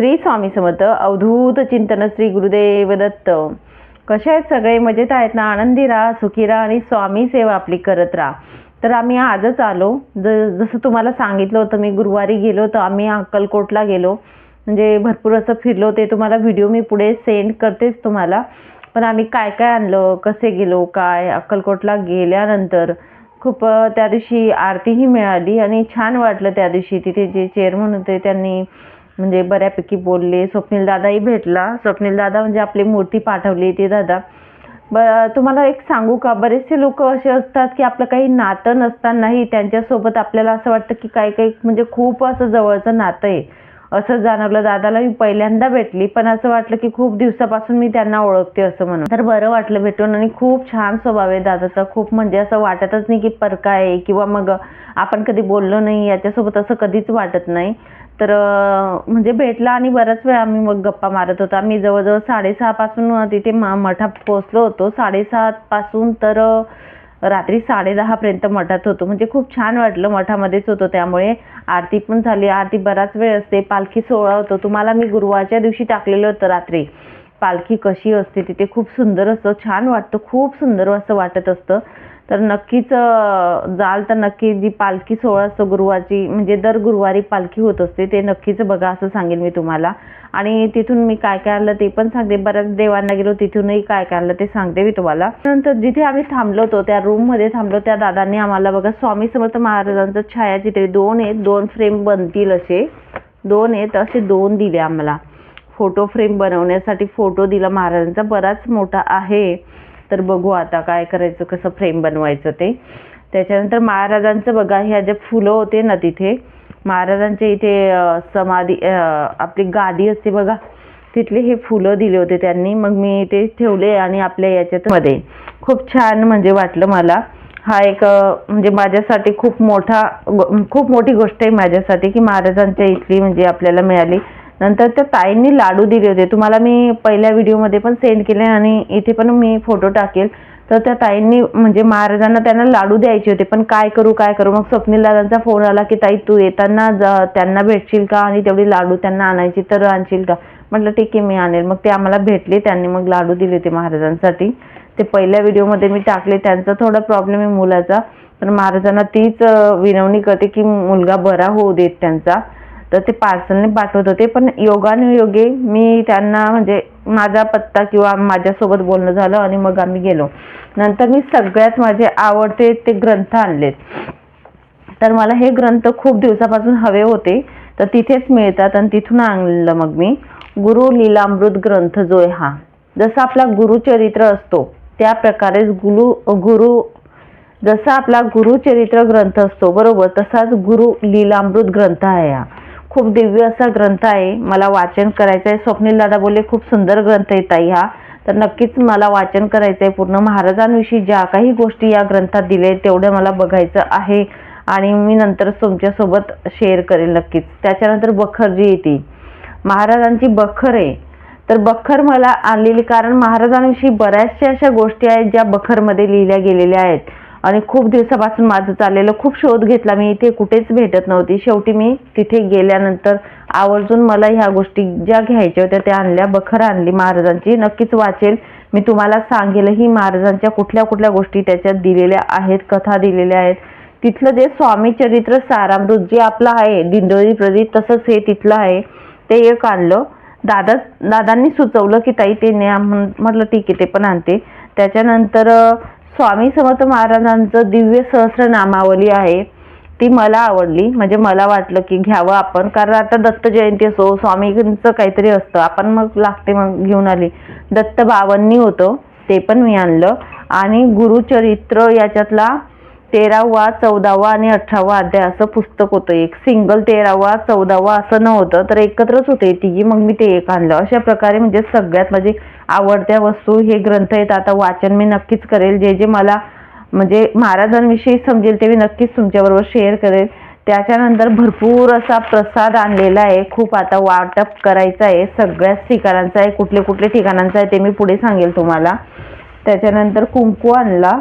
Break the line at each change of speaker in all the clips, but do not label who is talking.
श्री स्वामी समर्थ अवधूत चिंतन श्री गुरुदेव दत्त कसे आहेत सगळे? मजेत आहेत ना? आनंदी राहा सुखी राहा आणि स्वामी सेवा आपली करत राहा. तर आम्ही आजच आलो. ज जसं तुम्हाला सांगितलं होतं मी गुरुवारी गेलो तर आम्ही अक्कलकोटला गेलो. म्हणजे भरपूर असं फिरलो. ते तुम्हाला व्हिडिओ मी पुढे सेंड करतेच तुम्हाला. पण आम्ही काय काय आणलं? कसे गेलो? काय? अक्कलकोटला गेल्यानंतर खूप त्या दिवशी आरतीही मिळाली आणि छान वाटलं त्या दिवशी. तिथे जे चेअरमन होते त्यांनी म्हणजे बऱ्यापैकी बोलले. स्वप्नील दादाही भेटला. स्वप्नील दादा म्हणजे आपली मूर्ती पाठवली ते दादा. ब तुम्हाला एक सांगू का? बरेचसे लोक असे असतात की आपलं काही नातं नसतानाही त्यांच्यासोबत आपल्याला असं वाटतं की काही काही म्हणजे खूप असं जवळचं नातं आहे. असं जाणवलं. दादाला मी पहिल्यांदा भेटली. पण असं वाटलं की खूप दिवसापासून मी त्यांना ओळखते असं म्हणून. तर बरं वाटलं भेटून आणि खूप छान स्वभाव आहे दादाचा. खूप म्हणजे असं वाटतच नाही की परका आहे किंवा मग आपण कधी बोललो नाही. याच्यासोबत असं कधीच वाटत नाही. तर म्हणजे भेटला आणि बराच वेळ आम्ही मग गप्पा मारत होतो. आम्ही जवळजवळ साडेसहापासून तिथे मा मठात पोहोचलो होतो. साडेसातपासून तर रात्री साडेदहापर्यंत मठात होतो. म्हणजे खूप छान वाटलं मठामध्येच होतो त्यामुळे. आरती पण झाली. आरती बराच वेळ असते. पालखी सोहळा होतो. तुम्हाला मी गुरुवारच्या दिवशी टाकलेलं होतं रात्री. पालखी कशी असते तिथे खूप सुंदर असतं छान वाटतं. खूप सुंदर असं वाटत असतं. तर नक्कीच जाल तर नक्की जी पालखी सोहळा असतो गुरुवारची म्हणजे दर गुरुवारी पालखी होत असते ते नक्कीच बघा असं सांगेन मी तुम्हाला. आणि तिथून मी काय काय आणलं ते पण सांगते. बऱ्याच देवांना गेलो तिथूनही काय काय आणलं ते सांगते मी तुम्हाला. नंतर जिथे आम्ही थांबलो होतो त्या रूममध्ये थांबलो त्या दादांनी आम्हाला बघा स्वामी समर्थ महाराजांचं छायाचित्र दोन आहेत दोन फ्रेम बनतील असे. दोन आहेत असे दोन दिले आम्हाला. फोटो फ्रेम बनवण्यासाठी फोटो दिला महाराजांचा. बराच मोठा आहे. तर बघू आता काय करायचं कसं फ्रेम बनवायचं ते. त्याच्यानंतर महाराजांचं बघा ह्या ज्या फुलं होते ना तिथे महाराजांच्या इथे समाधी आपली गादी असते बघा तिथले हे फुलं दिले होते त्यांनी. मग मी ते ठेवले आणि आपल्या याच्यात मध्ये खूप छान म्हणजे वाटलं मला. हा एक म्हणजे माझ्यासाठी खूप मोठा खूप मोठी गोष्ट आहे माझ्यासाठी की महाराजांच्या इथली म्हणजे आपल्याला मिळाली. नंतर त्या ताईंनी लाडू दिले होते. तुम्हाला मी पहिल्या व्हिडिओमध्ये पण सेंड केले आणि इथे पण मी फोटो टाकेल. तर त्या ताईंनी म्हणजे महाराजांना त्यांना लाडू द्यायचे होते. पण काय करू काय करू? मग स्वप्नील दादांचा फोन आला की ताई तू येताना त्यांना भेटशील का? आणि तेवढी लाडू त्यांना आणायची तर आणशील का? म्हटलं ठीक आहे मी आणेल. मग ते आम्हाला भेटले. त्यांनी मग लाडू दिले होते महाराजांसाठी. ते पहिल्या व्हिडिओमध्ये मी टाकले. त्यांचा थोडा प्रॉब्लेम आहे मुलाचा. पण महाराजांना तीच विनवणी करते की मुलगा बरा होऊ देत त्यांचा. तर ते पार्सलने पाठवत होते. पण योगानुयोगे मी त्यांना म्हणजे माझा पत्ता किंवा माझ्यासोबत बोलणं झालं आणि मग आम्ही गेलो. नंतर मी सगळ्यात माझे आवडते ते ग्रंथ आणलेत. तर मला हे ग्रंथ खूप दिवसापासून हवे होते. तर तिथेच मिळतात आणि तिथून आणलं मग मी. गुरु लीलामृत ग्रंथ जो आहे हा. जसा आपला गुरुचरित्र असतो त्या प्रकारेच गुरु गुरु जसा आपला गुरुचरित्र ग्रंथ असतो बरोबर तसाच गुरु लीलामृत ग्रंथ आहे हा. खूप दिव्य असा ग्रंथ आहे. मला वाचन करायचं आहे स्वप्नील दादा बोलले खूप सुंदर ग्रंथ आहे ताई हा. तर नक्कीच मला वाचन करायचं आहे पूर्ण महाराजांविषयी ज्या काही गोष्टी या ग्रंथात दिल्या आहेत तेवढं मला बघायचं आहे आणि मी नंतर तुमच्यासोबत शेअर करेल नक्कीच. त्याच्यानंतर बखर जी येते. महाराजांची बखर आहे. तर बखर मला आणलेली कारण महाराजांविषयी बऱ्याचशा अशा गोष्टी आहेत ज्या बखरमध्ये लिहिल्या गेलेल्या आहेत. आणि खूप दिवसापासून माझं चाललेलं खूप शोध घेतला. मी इथे कुठेच भेटत नव्हती. शेवटी मी तिथे गेल्यानंतर आवर्जून मला ह्या गोष्टी ज्या घ्यायच्या होत्या त्या आणल्या. बखर आणली. महाराजांची नक्कीच वाचेल. मी तुम्हाला सांगेलही महाराजांच्या कुठल्या कुठल्या गोष्टी त्याच्यात दिलेल्या आहेत कथा दिलेल्या आहेत. तिथलं जे स्वामी चरित्र सारामृत जे आपलं आहे दिंडोरी प्रदीप तसंच हे तिथलं आहे ते एक आणलं. दादा दादांनी सुचवलं की ताई ते न्या म्हटलं ठीक आहे ते पण आणते. त्याच्यानंतर स्वामी समर्थ महाराजांचं दिव्य सहस्र नामावली आहे. ती मला आवडली. म्हणजे मला वाटलं की घ्यावं आपण. कारण आता दत्त जयंती असो स्वामींचं काहीतरी असतं. आपण मग लागते मग घेऊन आली. दत्त बावन्नी होतं. ते पण मी आणलं. आणि गुरुचरित्र याच्यातला तेरावा चौदावा आणि अठरावा अध्याय असं पुस्तक होतं. एक सिंगल तेरावा चौदावा असं नव्हतं तर एकत्रच होते तिघी. मग मी ते एक आणलं. अशा प्रकारे म्हणजे सगळ्यात माझी आवडत्या वस्तू हे ग्रंथ आहेत. आता वाचन मी नक्कीच करेल. जे जे मला म्हणजे महाराजांविषयी समजेल ते मी नक्कीच तुमच्याबरोबर शेअर करेल. त्याच्यानंतर भरपूर असा प्रसाद आणलेला आहे. खूप आता वाटप करायचा आहे. सगळ्याच ठिकाणांचा आहे. कुठले कुठले ठिकाणांचा आहे ते मी पुढे सांगेल तुम्हाला. त्याच्यानंतर कुंकू आणला.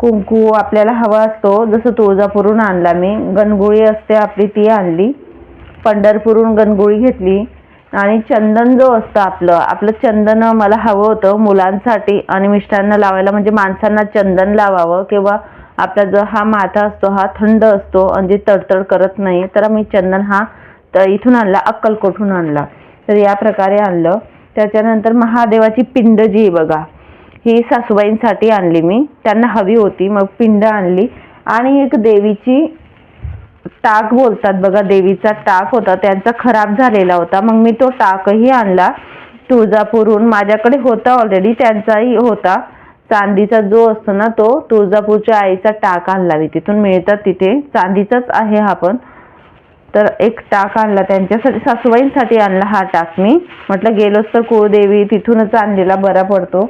कुंकू आपल्याला हवा असतो. जसं तुळजापूरहून आणला मी. गणगुळी असते आपली ती आणली. पंढरपूरहून गणगुळी घेतली. आणि चंदन जो असतं आपलं आपलं चंदन मला हवं होतं मुलांसाठी. आणि मिस्टरांना लावायला म्हणजे माणसांना चंदन लावावं किंवा आपला जो हा माथा असतो हा थंड असतो म्हणजे तडतड करत नाही तर मी चंदन हा तर इथून आणला अक्कलकोटहून आणला. तर या प्रकारे आणलं. त्याच्यानंतर महादेवाची पिंड जी आहे बघा. ही सासूबाईंसाठी आणली मी. त्यांना हवी होती मग पिंड आणली. आणि एक देवीची टाक बोलतात बघा देवीचा टाक होता त्यांचा खराब झालेला होता. मग मी तो टाकही आणला तुळजापूरहून. माझ्याकडे होता ऑलरेडी त्यांचाही होता. चांदीचा जो असतो ना तो तुळजापूरच्या आईचा टाक आणला मी. तिथून मिळतात तिथे. चांदीचाच आहे हा पण. तर एक टाक आणला त्यांच्यासाठी सासूबाईंसाठी आणला हा टाक मी. म्हटलं गेलोच तर कुळदेवी तिथूनच आणलेला बरा पडतो.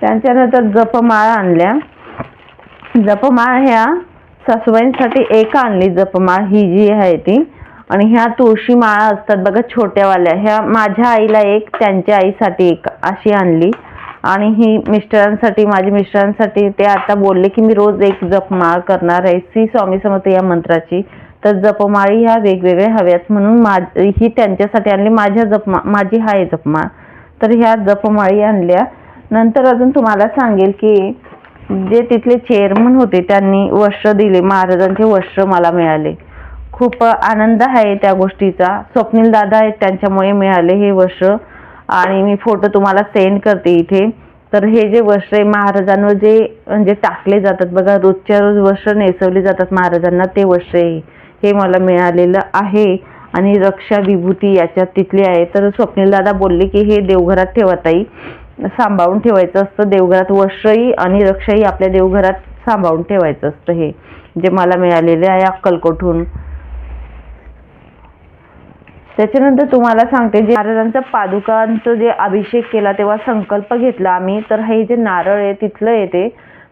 त्यांच्यानंतर जपमाळा आणल्या. जपमाळ ह्या सासूबाईंसाठी एक आणली जपमाळ ही जी आहे ती. आणि ह्या तुळशी माळा असतात बघा छोट्यावाल्या. ह्या माझ्या आईला एक त्यांच्या आईसाठी एक अशी आणली. आणि ही मिस्टरांसाठी माझ्या मिस्टरांसाठी ते आता बोलले की मी रोज एक जपमाळ करणार आहे. श्री स्वामी समर्थ या मंत्राची. तर जपमाळी ह्या वेगवेगळ्या हव्यात म्हणून माझ ही त्यांच्यासाठी आणली. माझ्या जपमा माझी हाय जपमाळ. तर ह्या जपमाळी आणल्या. नंतर अजून तुम्हाला सांगेल की जे तिथले चेअरमन होते त्यांनी वस्त्र दिले. महाराजांचे वस्त्र मला मिळाले. खूप आनंद आहे त्या गोष्टीचा. स्वप्नील दादा आहेत त्यांच्यामुळे मिळाले हे वस्त्र. आणि मी फोटो तुम्हाला सेंड करते इथे. तर हे जे वस्त्र आहे महाराजांवर जे म्हणजे टाकले जातात. बघा रोजच्या रोज वस्त्र नेसवले जातात महाराजांना. ते वस्त्र आहे. हे मला मिळालेलं आहे. आणि रक्षा विभूती याच्यात तिथली आहे. तर स्वप्नील दादा बोलले की हे देवघरात ठेवत आई सांभाळून ठेवायचं असतं. देवघरात वस्त्रही आणि रक्षाही आपल्या देवघरात सांभाळून ठेवायचं असतं हे. जे मला मिळालेले आहे अक्कलकोठून त्याच्यानंतर तुम्हाला सांगते जे महाराजांचा पादुकांचं जे अभिषेक केला तेव्हा संकल्प घेतला आम्ही तर हे जे नारळ आहे तिथलं येते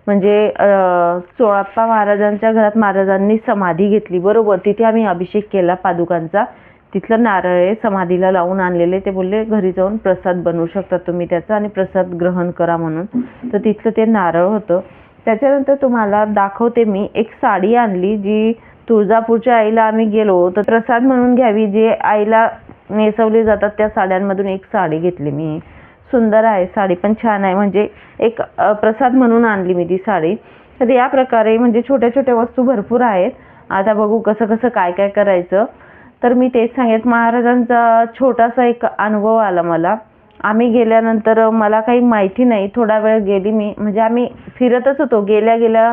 म्हणजे अं, चोळाप्पा महाराजांच्या घरात महाराजांनी समाधी घेतली बरोबर. तिथे आम्ही अभिषेक केला पादुकांचा. तिथलं नारळ आहे समाधीला लावून आणलेले ते बोलले घरी जाऊन प्रसाद बनवू शकता तुम्ही त्याचा आणि प्रसाद ग्रहण करा म्हणून. तर तिथलं ते नारळ होतं. त्याच्यानंतर तुम्हाला दाखवते मी एक साडी आणली जी तुळजापूरच्या आईला आम्ही गेलो तर प्रसाद म्हणून घ्यावी जे आईला नेसवले जातात त्या साड्यांमधून एक साडी घेतली मी. सुंदर आहे साडी पण छान आहे. म्हणजे एक प्रसाद म्हणून आणली मी ती साडी. तर या प्रकारे म्हणजे छोट्या छोट्या वस्तू भरपूर आहेत. आता बघू कसं कसं काय काय करायचं. तर मी तेच सांगेन महाराजांचा छोटासा एक अनुभव आला मला. आम्ही गेल्यानंतर मला काही माहिती नाही थोडा वेळ गेली मी. म्हणजे आम्ही फिरतच होतो. गेल्या गेल्या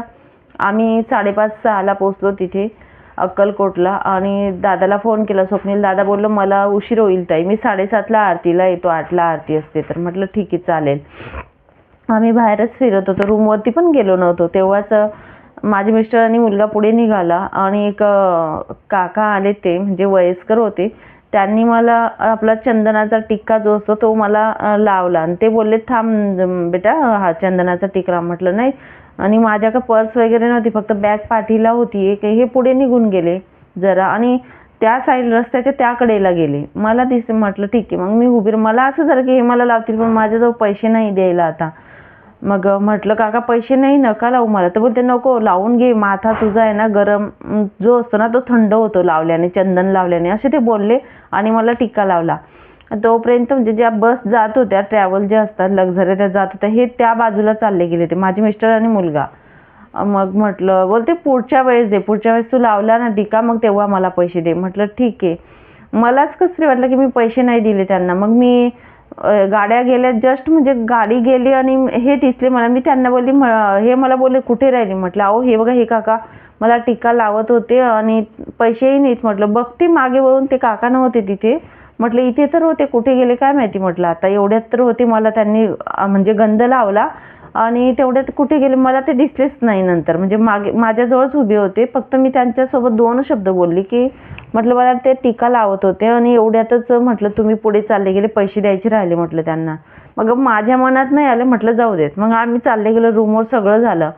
आम्ही साडेपाच सहाला पोचलो तिथे अक्कलकोटला आणि दादाला फोन केला स्वप्नील दादा बोललो मला उशीर होईल ताई. मी साडेसातला आरतीला येतो आठला आरती असते. तर म्हटलं ठीक आहे चालेल. आम्ही बाहेरच फिरत होतो. रूमवरती पण गेलो नव्हतो. तेव्हाच माझे मिस्टर आणि मुलगा पुढे निघाला आणि एक काका आले ते म्हणजे वयस्कर होते. त्यांनी मला आपला चंदनाचा टिक्का जो असतो तो मला लावला. आणि ते बोलले थांब बेटा हा चंदनाचा टिकरा म्हटलं नाही. आणि माझ्याकडे पर्स वगैरे नव्हती फक्त बॅग पाठीला होती एक हे पुढे निघून गेले जरा. आणि त्या साईड रस्त्याच्या त्या कडेला गेले. मला दिस म्हटलं ठीक आहे मग मी उभी मला असं झालं की हे मला लावतील पण माझ्याजवळ पैसे नाही द्यायला आता. मग म्हटलं काका पैसे नाही नका लावू मला. तर बोलते नको लावून घे माथा तुझा आहे ना गरम जो असतो ना तो थंड होतो लावल्याने चंदन लावल्याने. असे ते बोलले आणि मला टीका लावला. तोपर्यंत म्हणजे ज्या बस जात होत्या ट्रॅव्हल ज्या असतात लक्झरी त्या जात होत्या हे त्या बाजूला चालले गेले ते माझे मिस्टर आणि मुलगा. मग म्हटलं बोलते पुढच्या वेळेस दे पुढच्या वेळेस तू लावला ना टिका मग तेव्हा मला पैसे दे. म्हटलं ठीक आहे. मलाच कसं वाटलं की मी पैसे नाही दिले त्यांना. मग मी गाड्या गेल्या जस्ट म्हणजे गाडी गेली आणि हे दिसले मला. मी त्यांना बोलली "म- हे मला बोलले कुठे राहिली? म्हटलं अहो हे बघा हे काका मला टीका लावत होते आणि पैसेही नाहीत. म्हटलं बघते मागे वळून ते काका नव्हते तिथे. म्हटलं इथे तर होते कुठे गेले काय माहिती? म्हटलं आता एवढ्यात तर होते मला त्यांनी म्हणजे गंध लावला. आणि तेवढ्यात कुठे गेले मला ते दिसलेच नाही नंतर. म्हणजे मागे माझ्याजवळच उभे होते. फक्त मी त्यांच्यासोबत दोन शब्द बोलली की म्हटलं मला ते टीका लावत होते आणि एवढ्यातच म्हटलं तुम्ही पुढे चालले गेले पैसे द्यायचे राहिले म्हटलं त्यांना. मग माझ्या मनात नाही आलं म्हटलं जाऊ देत. मग आम्ही चालले गेलो रूमवर सगळं झालं.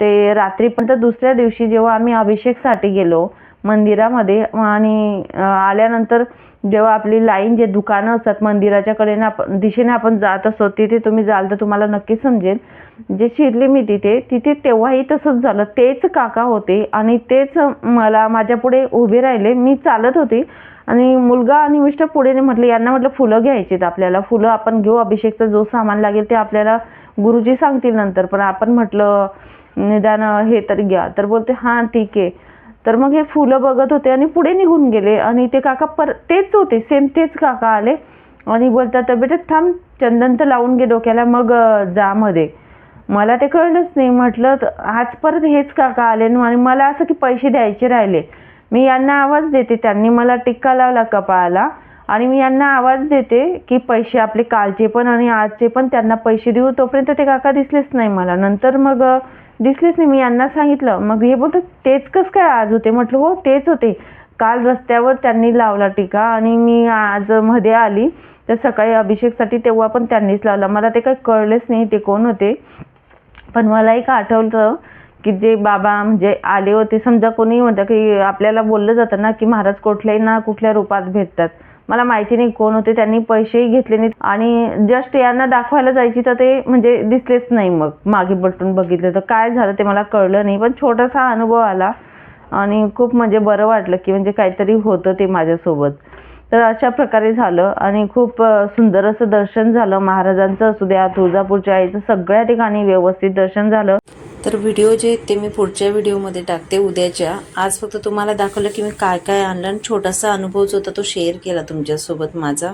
ते रात्रीपर्यंत दुसऱ्या दिवशी जेव्हा आम्ही अभिषेकसाठी गेलो मंदिरामध्ये आणि आल्यानंतर जेव्हा आपली लाईन जे दुकानं असतात मंदिराच्या कडेनं आपण दिशेने आपण जात असतो तिथे तुम्ही जाल तर तुम्हाला नक्की समजेल. जे शिरले मी तिथे तिथे तेव्हाही तसंच झालं. तेच काका होते आणि तेच मला माझ्या पुढे उभे राहिले. मी चालत होते आणि मुलगा आणि मिस्टर पुढे म्हटले म्हटलं यांना म्हटलं फुलं घ्यायचीत आपल्याला. फुलं आपण घेऊ. अभिषेकचं जो सामान लागेल ते आपल्याला गुरुजी सांगतील नंतर. पण आपण म्हटलं निदान हे तर घ्या. तर बोलते हां ठीक आहे. तर मग हे फुलं बघत होते आणि पुढे निघून गेले. आणि ते काका पर तेच होते सेम तेच काका आले. आणि बोलतात बेटा थांब चंदन तर लावून घे डोक्याला मग जामध्ये जा मध्ये. मला ते कळलंच नाही. म्हटलं आज परत हेच काका आले आणि मला असं की पैसे द्यायचे राहिले. मी यांना आवाज देते त्यांनी मला टिक्का लावला कपाळाला. आणि मी यांना आवाज देते की पैसे आपले कालचे पण आणि आजचे पण त्यांना पैसे देऊ. तोपर्यंत ते काका दिसलेच नाही मला. नंतर मग दिसलेच नाही. मी यांना सांगितलं. मग हे बोलतात तेच कस काय आज होते? म्हटलं हो तेच होते. काल रस्त्यावर त्यांनी लावला टीका आणि मी आज मध्ये आली. तर सकाळी अभिषेकसाठी तेव्हा पण त्यांनीच लावला. मला ते काही कळलेच नाही ते कोण होते. पण मला एक आठवलं की जे बाबा म्हणजे आले होते. समजा कोणी म्हणतं की आपल्याला बोललं जातं ना की महाराज कुठल्याही ना कुठल्या रूपात भेटतात. मला माहिती नाही कोण होते त्यांनी पैसेही घेतले नाहीत. आणि जस्ट यांना दाखवायला जायची तर ते म्हणजे दिसलेच नाही मग. मागे बटून बघितलं तर काय झालं ते मला कळलं नाही. पण छोटासा अनुभव आला आणि खूप म्हणजे बरं वाटलं की म्हणजे काहीतरी होतं ते माझ्यासोबत. तर अशा प्रकारे झालं आणि खूप सुंदर असं दर्शन झालं. महाराजांचं असू द्या तुळजापूरच्या आईचं सगळ्या ठिकाणी व्यवस्थित दर्शन झालं.
तर व्हिडिओ जे ते मी पुढच्या व्हिडिओमध्ये टाकते उद्याच्या. आज फक्त तुम्हाला दाखवलं की मी काय काय आणलं आणि छोटासा अनुभव जो होता तो शेअर केला तुमच्यासोबत माझा.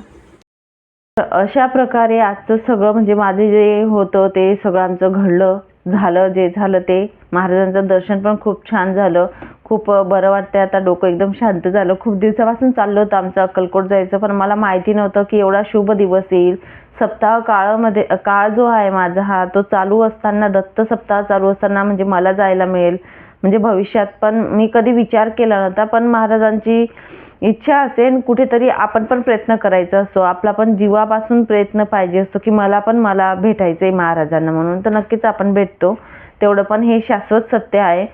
अशा प्रकारे आजचं सगळं म्हणजे माझे जे होतं ते सगळं आमचं घडलं. झालं जे झालं ते महाराजांचं दर्शन पण खूप छान झालं. खूप बरं वाटतंय. आता डोकं एकदम शांत झालं. खूप दिवसापासून चाललं होतं आमचं अक्कलकोट जायचं पण मला माहिती नव्हतं की एवढा शुभ दिवस येईल. सप्ताह काळामध्ये काळ जो आहे माझा हा तो चालू असताना दत्त सप्ताह चालू असताना म्हणजे मला जायला मिळेल. म्हणजे भविष्यात पण मी कधी विचार केला नव्हता पण महाराजांची इच्छा असेल कुठेतरी आपण पण प्रयत्न करायचा असतो आपला पण जीवापासून प्रयत्न पाहिजे असतो की मला पण मला भेटायचं आहे महाराजांना म्हणून. तर नक्कीच आपण भेटतो. तेवढं पण हे शाश्वत सत्य आहे.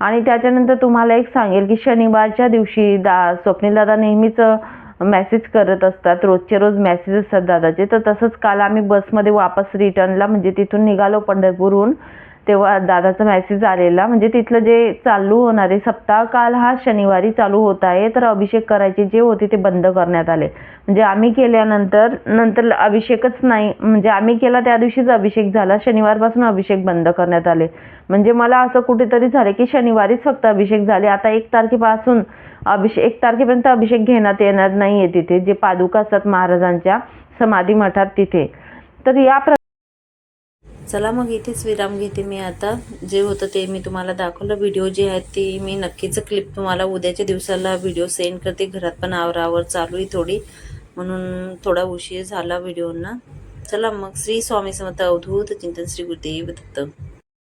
आणि त्याच्यानंतर तुम्हाला एक सांगेल की शनिवारच्या दिवशी दा स्वप्नील दादा नेहमीच मेसेज करत असतात. रोजचे रोज मेसेज असतात दादाचे. तर तसंच काल आम्ही बसमध्ये वापस रिटर्नला म्हणजे तिथून निघालो पंढरपूरहून. तेव्हा दादाचा मॅसेज आलेला. म्हणजे तिथलं जे चालू होणारे सप्ताह काल हा शनिवारी चालू होत आहे तर अभिषेक करायचे जे होते ते बंद करण्यात आले. म्हणजे आम्ही केल्यानंतर नंतर अभिषेकच नाही म्हणजे आम्ही केला त्या दिवशीच अभिषेक झाला. शनिवारपासून अभिषेक बंद करण्यात आले. म्हणजे मला असं कुठेतरी झालं की शनिवारीच फक्त अभिषेक झाले. आता एक तारखेपासून अभिषेक एक तारखेपर्यंत अभिषेक घेण्यात येणार नाही आहे तिथे. जे पादुका असतात महाराजांच्या समाधी मठात तिथे. तर या प्र
चला मग इथेच विराम घेते मी आता. जे होतं ते मी तुम्हाला दाखवलं. व्हिडिओ जे आहेत ते मी नक्कीच क्लिप तुम्हाला उद्याच्या दिवसाला व्हिडिओ सेंड करते. घरात पण आवरावर चालू आहे थोडी. म्हणून थोडा उशीर झाला व्हिडिओना चला मग श्री स्वामी समर्थ अवधूत चिंतन श्री गुरुदेव दत्त.